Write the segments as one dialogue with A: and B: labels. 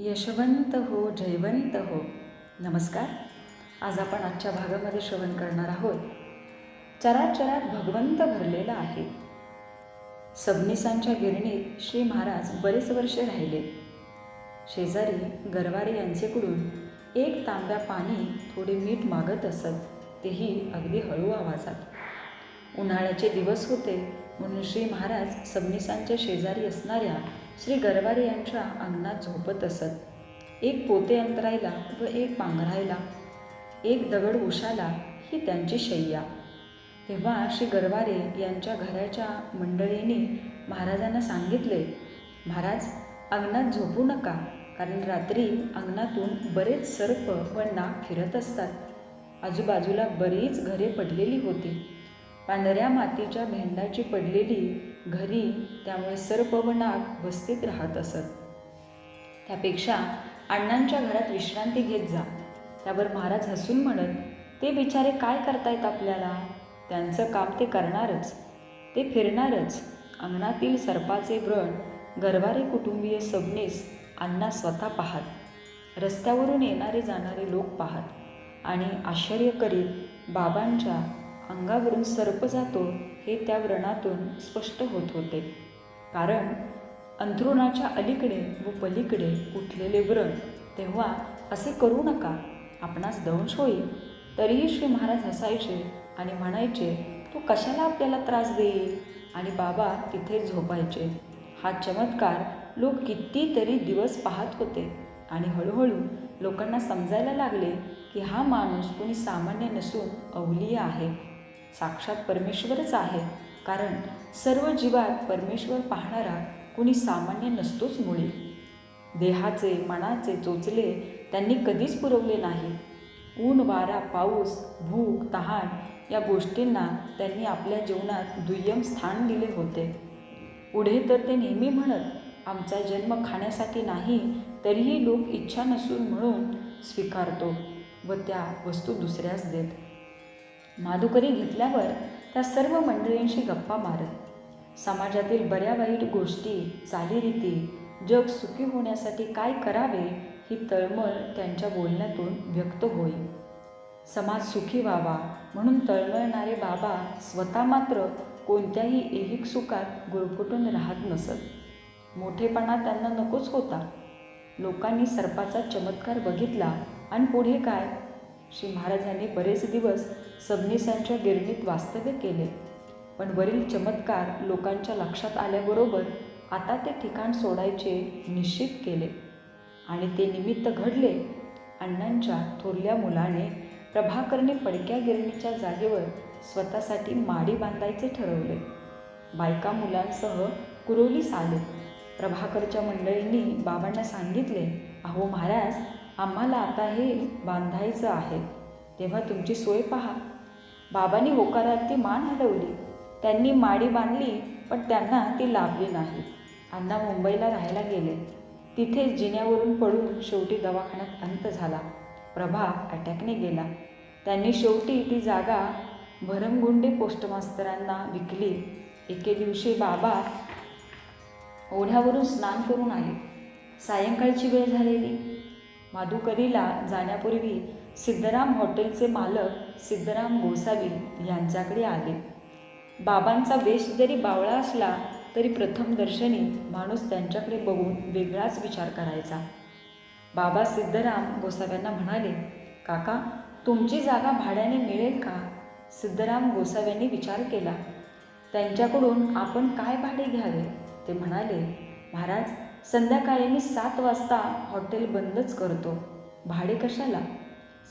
A: यशवंत हो जयवंत हो. नमस्कार. आज आपण आजच्या भागामध्ये श्रवण करणार आहोत. चराचरात भगवंत भरलेला आहे. सबनिसांच्या गिरणीत श्री महाराज बरेच वर्षे राहिले. शेजारी गरवारे यांचेकडून एक तांब्या पाणी थोडे मीठ मागत असत तेही अगदी हळू आवाजात. उन्हाळ्याचे दिवस होते म्हणून श्री महाराज सबनिसांच्या शेजारी असणाऱ्या श्री गरवारे यांच्या अंगणात झोपत असत. एक पोते अंतरायला व एक पांघरायला एक दगड उशाला ही त्यांची शय्या तेव्हा श्री गरवारे यांच्या घराच्या मंडळींनी महाराजांना सांगितले महाराज अंगणात झोपू नका कारण रात्री अंगणातून बरेच सर्प व नाग फिरत असतात. आजूबाजूला बरीच घरे पडलेली होती. पांढऱ्या मातीच्या भेंडाची पडलेली घरी त्यामुळे सर्प व नाग वस्तीत राहत असत. त्यापेक्षा अण्णांच्या घरात विश्रांती घेत जा. त्यावर महाराज हसून म्हणत ते बिचारे काय करतायत आपल्याला? त्यांचं काम ते करणारच. ते फिरणारच. अंगणातील सर्पाचे व्रण गरवारे कुटुंबीय सबनीस अण्णा स्वतः पाहात. रस्त्यावरून येणारे जाणारे लोक पाहात आणि आश्चर्य करीत बाबांच्या अंगावरून सर्प जातो हे त्या व्रणातून स्पष्ट होत होते. कारण अंथरुणाच्या अलीकडे व पलीकडे उठलेले व्रण तेव्हा असे करू नका. आपणास दंश होईल. तरीही श्री महाराज हसायचे आणि म्हणायचे तू कशाला आपल्याला त्रास देईल? आणि बाबा तिथे झोपायचे. हा चमत्कार लोक कितीतरी दिवस पाहत होते आणि हळूहळू लोकांना समजायला लागले की हा माणूस कोणी सामान्य नसून अवलीय आहे. साक्षात परमेश्वरच आहे. कारण सर्व जीवात परमेश्वर पाहणारा कुणी सामान्य नसतोच मुळी. देहाचे मनाचे चोचले त्यांनी कधीच पुरवले नाही. ऊन वारा पाऊस भूक तहान या गोष्टींना त्यांनी आपल्या जीवनात दुय्यम स्थान दिले होते. पुढे तर ते नेहमी म्हणत आमचा जन्म खाण्यासाठी नाही तरीही लोक इच्छा नसून म्हणून स्वीकारतो व त्या वस्तू दुसऱ्यास देत. माधुकरी घेतल्यावर त्या सर्व मंडळींशी गप्पा मारत. समाजातील बऱ्या वाईट गोष्टी चालीरीती जग सुखी होण्यासाठी काय करावे ही तळमळ त्यांच्या बोलण्यातून व्यक्त होई. समाज सुखी व्हावा म्हणून तळमळणारे बाबा स्वतः मात्र कोणत्याही ऐहिक सुखात गुरफुटून राहत नसत. मोठेपणा त्यांना नकोच होता. लोकांनी सर्पाचा चमत्कार बघितला आणि पुढे काय? श्री महाराजांनी बरेच दिवस सबनीसांच्या गिरणीत वास्तव्य केले. पण वरील चमत्कार लोकांच्या लक्षात आल्याबरोबर आता ते ठिकाण सोडायचे निश्चित केले. आणि ते निमित्त घडले अण्णांच्या थोरल्या मुलाने प्रभाकरने पडक्या गिरणीच्या जागेवर स्वतःसाठी माडी बांधायचे ठरवले. बायका मुलांसह कुरोलीस आले. प्रभाकरच्या मंडळींनी बाबांना सांगितले अहो महाराज आम्हाला आता हे बांधायचं आहे. तेव्हा तुमची सोय पहा. बाबांनी होकारात ती मान हलवली. त्यांनी माडी बांधली पण त्यांना ती लाभली नाही. अण्णा मुंबईला राहायला गेले. तिथेच जिन्यावरून पडून शेवटी दवाखान्यात अंत झाला. प्रभा अटॅकने गेला. त्यांनी शेवटी ती जागा भरमगुंडे पोस्टमास्तरांना विकली. एके दिवशी बाबा ओढ्यावरून स्नान करून आले. सायंकाळची वेळ झालेली. माधुकरीला जाण्यापूर्वी सिद्धराम हॉटेलचे मालक सिद्धराम गोसावी यांच्याकडे आले. बाबांचा वेश जरी बावळा असला तरी प्रथम दर्शनी माणूस त्यांच्याकडे बघून वेगळाच विचार करायचा. बाबा सिद्धराम गोसाव्यांना म्हणाले काका तुमची जागा भाड्याने मिळेल का? सिद्धराम गोसाव्यांनी विचार केला. त्यांच्याकडून आपण काय भाडे घ्यावे? ते म्हणाले महाराज संध्याकाळी मी सात वाजता हॉटेल बंदच करतो. भाडे कशाला?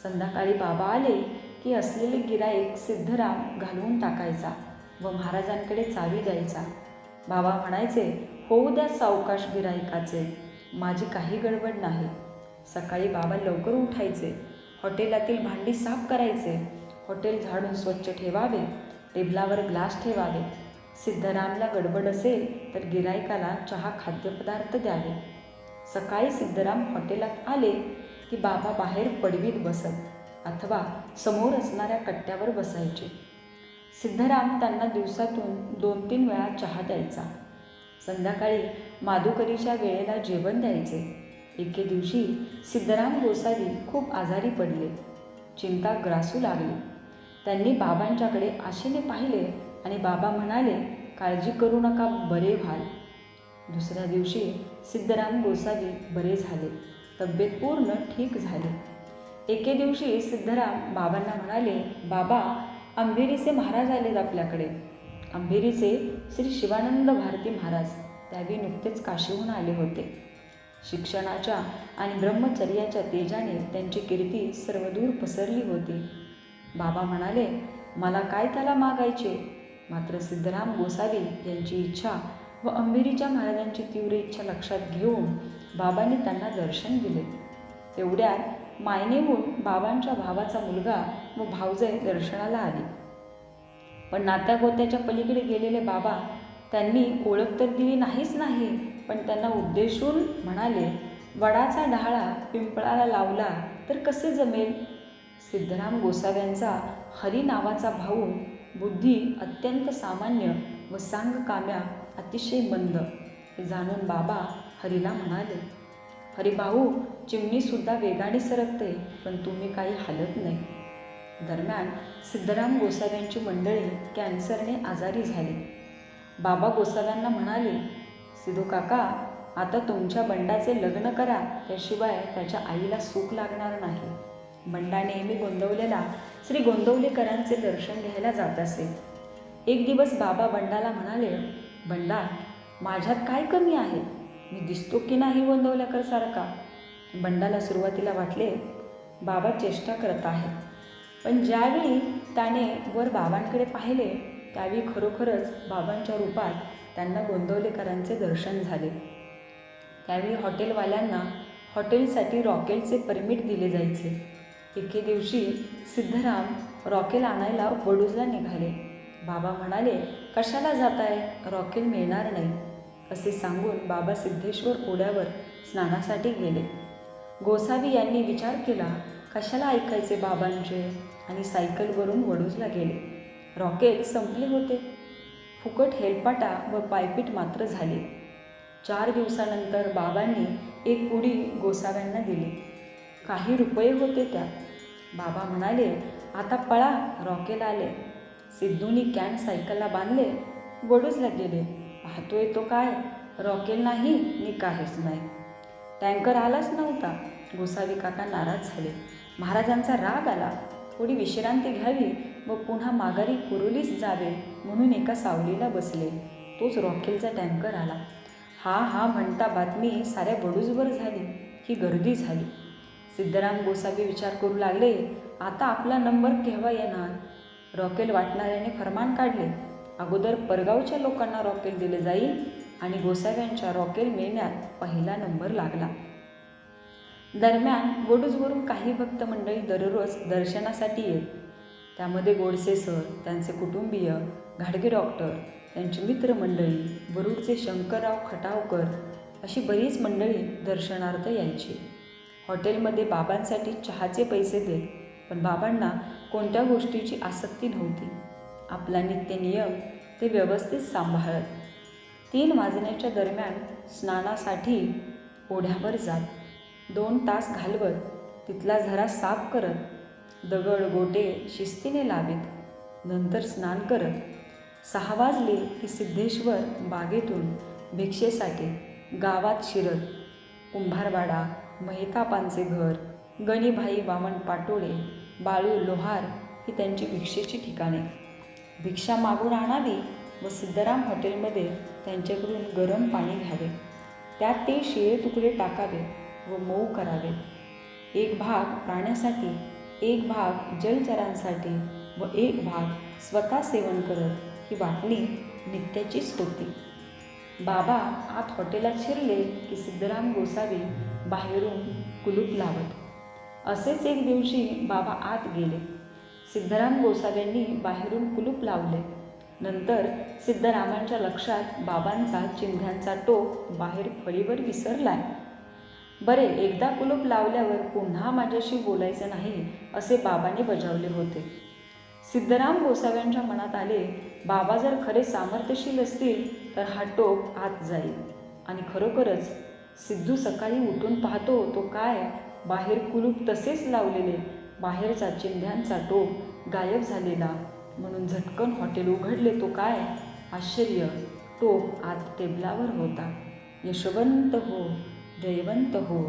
A: संध्याकाळी बाबा आले की असलेले गिराईक सिद्धराम घालवून टाकायचा व महाराजांकडे चावी द्यायचा. बाबा म्हणायचे होऊ द्या सावकाश गिराईकाचे माझी काही गडबड नाही. सकाळी बाबा लवकर उठायचे हॉटेलातील भांडी साफ करायचे हॉटेल झाडून स्वच्छ ठेवावे टेबलावर ग्लास ठेवावे सिद्धरामला गडबड असेल तर गिरायकाला चहा खाद्यपदार्थ द्यावे. सकाळी सिद्धराम हॉटेलात आले की बाबा बाहेर पडवीत बसत अथवा समोर असणाऱ्या कट्ट्यावर बसायचे. सिद्धराम त्यांना दिवसातून दोन तीन वेळा चहा द्यायचा. संध्याकाळी माधुकरीच्या वेळेला जेवण द्यायचे. एके दिवशी सिद्धराम गोसावी खूप आजारी पडले. चिंता ग्रासू लागली. त्यांनी बाबांच्याकडे आशेने पाहिले आणि बाबा म्हणाले काळजी करू नका बरे व्हाल. दुसऱ्या दिवशी सिद्धराम गोसावी बरे झाले. तब्येत पूर्ण ठीक झाली. एके दिवशी सिद्धराम बाबांना म्हणाले बाबा अंबेरीचे महाराज आलेत आपल्याकडे. अंबेरीचे श्री शिवानंद भारती महाराज त्यावेळी नुकतेच काशीहून आले होते. शिक्षणाच्या आणि ब्रह्मचर्याच्या तेजाने त्यांची कीर्ती सर्वदूर पसरली होती. बाबा म्हणाले मला काय त्याला मागायचे? मात्र सिद्धराम गोसावी यांची इच्छा व अंबेरीच्या महाराजांची तीव्र इच्छा लक्षात घेऊन बाबांनी त्यांना दर्शन दिले. तेवढ्यात मायनेहून बाबांच्या भावाचा मुलगा व भावजय दर्शनाला आली. पण नात्या गोत्याच्या पलीकडे गेलेले बाबा त्यांनी ओळख तर दिली नाहीच नाही पण त्यांना उद्देशून म्हणाले वडाचा डहाळा पिंपळाला लावला तर कसे जमेल? सिद्धराम गोसाव्यांचा हरी नावाचा भाऊ बुद्धी अत्यंत सामान्य व सांगकाम्या अतिशय मंद हे जाणून बाबा हरीला म्हणाले. हरी भाऊ चिमणीसुद्धा वेगाने सरकते पण तुम्ही काही हालत नाही. दरम्यान सिद्धराम गोसाव्यांची मंडळी कॅन्सरने आजारी झाली. बाबा गोसाव्यांना म्हणाले सिधू काका आता तुमच्या बंडाचे लग्न करा त्याशिवाय त्याच्या आईला सुख लागणार नाही. बंडा नेहमी गोंदवलेला श्री गोंदवलेकरांचे दर्शन घ्यायला जात असे. एक दिवस बाबा बंडाला म्हणाले बंडा माझ्यात काय कमी आहे? मी दिसतो की नाही गोंदवलेकर सारखा? बंडाला सुरुवातीला वाटले बाबा चेष्टा करत आहे पण ज्यावेळी त्याने वर बाबांकडे पाहिले त्यावेळी खरोखरच बाबांच्या रूपात त्यांना गोंदवलेकरांचे दर्शन झाले. त्यावेळी हॉटेलवाल्यांना हॉटेलसाठी रॉकेलचे परमिट दिले जायचे. एके दिवशी सिद्धराम रॉकेल आणायला वडूजला निघाले. बाबा म्हणाले कशाला जाताय? रॉकेल मिळणार नाही. असे सांगून बाबा सिद्धेश्वर ओढ्यावर स्नानासाठी गेले. गोसावी यांनी विचार केला कशाला ऐकायचे बाबांचे? आणि सायकलवरून वडूजला गेले. रॉकेल संपले होते. फुकट हेलपाटा व पायपीट मात्र झाली. चार दिवसानंतर बाबांनी एक पुडी गोसाव्यांना दिली. काही रुपये होते त्यात. बाबा म्हणाले आता पळा रॉकेल आले. सिद्धूनी कॅन सायकलला बांधले वडूजला गेले. पाहतोय तो काय? रॉकेल नाही नि काहीच नाही. टँकर आलाच नव्हता. गोसावी काका नाराज झाले. महाराजांचा राग आला. थोडी विश्रांती घ्यावी व पुन्हा माघारी कुरुलीस जावे म्हणून एका सावलीला बसले. तोच रॉकेलचा टँकर आला. हा हा म्हणता बातमी साऱ्या बडूजवर झाली. ही गर्दी झाली. सिद्धराम गोसावी विचार करू लागले आता आपला नंबर केव्हा येणार? रॉकेल वाटणाऱ्याने फरमान काढले. अगोदर परगावच्या लोकांना रॉकेल दिले जाईल आणि गोसाव्यांच्या रॉकेल मिळण्यात पहिला नंबर लागला. दरम्यान गोडूजवरून काही भक्त मंडळी दररोज दर्शनासाठी येत. त्यामध्ये गोडसे सर त्यांचे कुटुंबीय घाडगे डॉक्टर त्यांची मित्रमंडळी वरुडचे शंकरराव खटावकर अशी बरीच मंडळी दर्शनार्थ यायची. हॉटेलमध्ये बाबांसाठी चहाचे पैसे देत पण बाबांना कोणत्या गोष्टीची आसक्ती नव्हती. आपला नित्य नियम ते व्यवस्थित सांभाळत. तीन वाजण्याच्या दरम्यान स्नानासाठी ओढ्यावर जात. दोन तास घालवत तिथला झरा साफ करत दगड गोटे शिस्तीने लावित. नंतर स्नान करत. सहा वाजले की सिद्धेश्वर बागेतून भिक्षेसाठी गावात शिरत. कुंभारवाडा महेकापांचे घर गणीभाई वामन पाटोळे बाळू लोहार ही त्यांची भिक्षेची ठिकाणे. भिक्षा मागून आणावी व सिद्धराम हॉटेलमध्ये त्यांच्याकडून गरम पाणी घ्यावे. त्यात ते शिळे तुकडे टाकावे व मऊ करावे. एक भाग प्राण्यासाठी एक भाग जलचरांसाठी व एक भाग स्वतः सेवन करत ही वाटणी नित्याचीच होती. बाबा आत हॉटेलात शिरले की सिद्धराम गोसावी बाहेरून कुलूप लावत असेच एक दिवशी बाबा आत गेले. सिद्धराम गोसाव्यांनी बाहेरून कुलूप लावले. नंतर सिद्धरामांच्या लक्षात बाबांचा चिंध्यांचा टोक बाहेर फळीवर विसरलाय बरे एकदा कुलूप लावल्यावर पुन्हा माझ्याशी बोलायचं नाही असे बाबांनी बजावले होते. सिद्धराम गोसाव्यांच्या मनात आले बाबा जर खरे सामर्थ्यशील असतील तर हा टोक आत जाईल. आणि खरोखरच सिद्धू सकाळी उठून पाहतो तो काय? बाहेर कुलूप तसेच लावलेले बाहेरचा चिंध्यांचा टोप गायब झालेला. म्हणून झटकन हॉटेल उघडले तो काय? आश्चर्य. टोप आत टेबलावर होता. यशवंत हो जयवंत हो.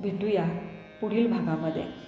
A: भेटूया पुढील भागामध्ये.